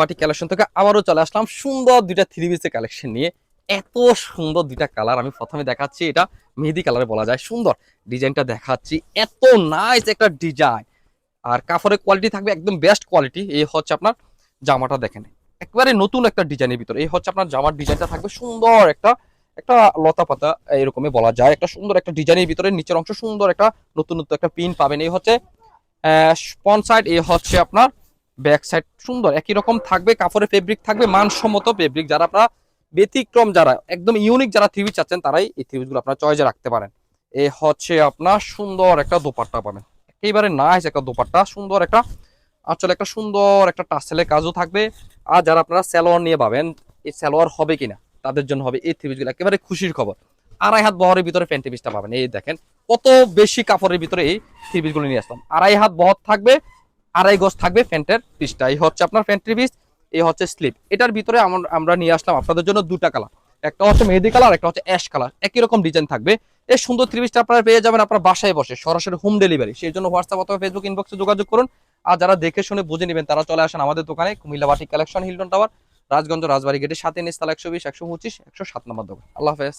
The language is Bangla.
বাটি কালেকশন থেকে আবারও চলে আসলাম। সুন্দর দুইটা থ্রি পিসের কালেকশন নিয়ে। এত সুন্দর দুইটা কালার আমি প্রথমে দেখাচ্ছি এটা, মেহেদি কালারে বলা যায়। সুন্দর ডিজাইনটা দেখাচ্ছি। এত নাইস একটা ডিজাইন আর কাপড়ের কোয়ালিটি থাকবে একদম বেস্ট কোয়ালিটি এই হচ্ছে আপনার জামাটা দেখেন। একবারে নতুন একটা ডিজাইনের ভিতরে। এই হচ্ছে আপনার জামার ডিজাইনটা থাকবে সুন্দর একটা একটা লতা পাতা এরকমই বলা যায়। একটা সুন্দর একটা ডিজাইনের ভিতরে নিচের অংশ সুন্দর একটা নতুন নতুন একটা পিন পাবেন। এই হচ্ছে স্পন সাইড এই হচ্ছে আপনার ব্যাক সাইড সুন্দর, একই রকম থাকবে কাপড়ের ফেব্রিক থাকবে, মানসম্মত ফেব্রিক যারা আপনারা ব্যতিক্রম, যারা একদম ইউনিক যারা থ্রি চাচ্ছেন, তারাই এই থ্রি গুলো আপনার চয়েসে রাখতে পারেন। এ হচ্ছে আপনার সুন্দর একটা দোপাট্টা পাবেন। একেবারে নাইস একটা দোপাট্টা, সুন্দর একটা আসলে একটা সুন্দর একটা টাসেলের কাজও থাকবে। আর যারা আপনারা স্যালোয়ার নিয়ে পাবেন এই স্যালোয়ার হবে কিনা, তাদের জন্য হবে এই থ্রি একেবারে খুশির খবর। আড়াই হাত বহরের ভিতরে প্যান্টি পিসটা পাবেন। এই দেখেন, কত বেশি কাপড়ের ভিতরে এই থ্রি গুলো নিয়ে আসলাম। আড়াই হাত বহর থাকবে আড়াই গজ থাকবে প্যান্টের পিসটা। এই হচ্ছে আপনার প্যান্টের পিস, এই হচ্ছে স্লিপ। এটার ভিতরে আমরা নিয়ে আসলাম আপনাদের জন্য দুটা কালার। একটা হচ্ছে মেহেদি কালার একটা হচ্ছে অ্যাশ কালার। একই রকম ডিজাইন থাকবে। এই সুন্দর থ্রি পিসটা আপনারা পেয়ে যাবেন আপনার বাসায় বসে, সরাসরি হোম ডেলিভারি সেই জন্য হোয়াটসঅ্যাপ অথবা ফেসবুক ইনবক্সে যোগাযোগ করুন। আর যারা দেখে শুনে বুঝে নেবেন, তারা চলে আসেন আমাদের দোকানে, কুমিল্লা বাটি collection Hilton tower Rajganj, Rajbari গেটের সাথে নিস্তাল একশো বিশ, একশো পঁচিশ, একশো সাত নম্বর দোকান। আল্লাহ হাফেজ।